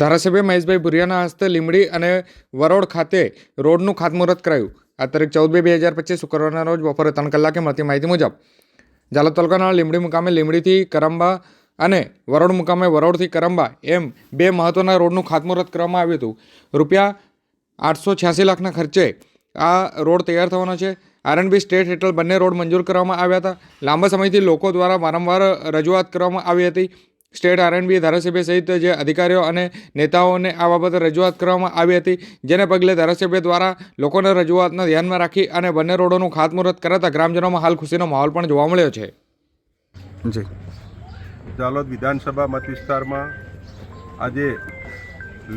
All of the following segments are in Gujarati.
ધારાસભ્ય મહેશભાઈ ભુરિયાના હસ્તે લીમડી અને વરોડ ખાતે રોડનું ખાતમુહૂર્ત કરાયું. આ તારીખ ચૌદ બે બે હજાર પચીસ શુક્રવારના રોજ બપોરે ત્રણ કલાકે મળતી માહિતી મુજબ ઝાલોદ તાલુકાના લીમડી મુકામે લીમડીથી કરંબા અને વરોડ મુકામે વરોડથી કરંબા એમ બે મહત્વના રોડનું ખાતમુહૂર્ત કરવામાં આવ્યું હતું. રૂપિયા આઠસો છ્યાસી લાખના ખર્ચે આ રોડ તૈયાર થવાનો છે. આરએનબી સ્ટેટ હેઠળ બંને રોડ મંજૂર કરવામાં આવ્યા હતા. લાંબા સમયથી લોકો દ્વારા વારંવાર રજૂઆત કરવામાં આવી હતી. સ્ટેટ આરએનબી ધારાસભ્ય સહિત જે અધિકારીઓ અને નેતાઓને આ બાબતે રજૂઆત કરવામાં આવી હતી જેને પગલે ધારાસભ્ય દ્વારા લોકોના રજૂઆતને ધ્યાનમાં રાખી અને બંને રોડોનું ખાતમુહૂર્ત કરાતા ગ્રામજનોમાં હાલ ખુશીનો માહોલ પણ જોવા મળ્યો છે. જી. જાલોદ વિધાનસભા મત વિસ્તારમાં આજે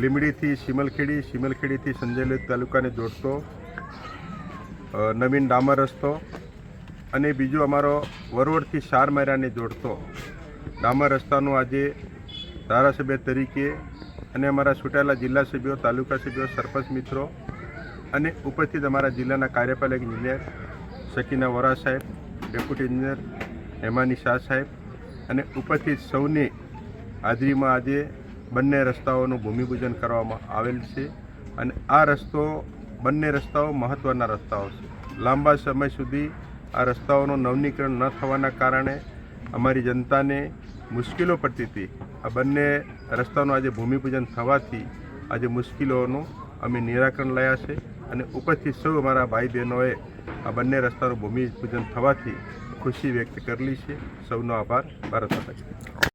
લીમડીથી સિમલખેડી સિમલખેડીથી સંજયલોદ તાલુકાને જોડતો નવીન ડામર રસ્તો અને બીજો અમારો વરવડથી શારમેરાને જોડતો ડામર રસ્તાનું આજે ધારાસભ્ય તરીકે અને અમારા છૂટાયેલા જિલ્લા સભ્યો, તાલુકા સભ્યો, સરપંચ મિત્રો અને ઉપસ્થિત અમારા જિલ્લાના કાર્યપાલક ઇજનેર શકીના વોરા સાહેબ, ડેપ્યુટી ઇજનેર હેમાની શાહ સાહેબ અને ઉપસ્થિત સૌની હાજરીમાં આજે બંને રસ્તાઓનું ભૂમિપૂજન કરવામાં આવેલ છે અને આ રસ્તો, બંને રસ્તાઓ મહત્ત્વના રસ્તાઓ છે. લાંબા સમય સુધી આ રસ્તાઓનું નવનીકરણ ન થવાના કારણે અમારી જનતાને મુશ્કેલો પડતી હતી. આ બંને રસ્તાનું આજે ભૂમિપૂજન થવાથી આજે મુશ્કેલીઓનું અમે નિરાકરણ લાયા છે અને ઉપરથી સૌ અમારા ભાઈ બહેનોએ આ બંને રસ્તાનું ભૂમિપૂજન થવાથી ખુશી વ્યક્ત કરેલી છે. સૌનો આભાર. ભારત માતા.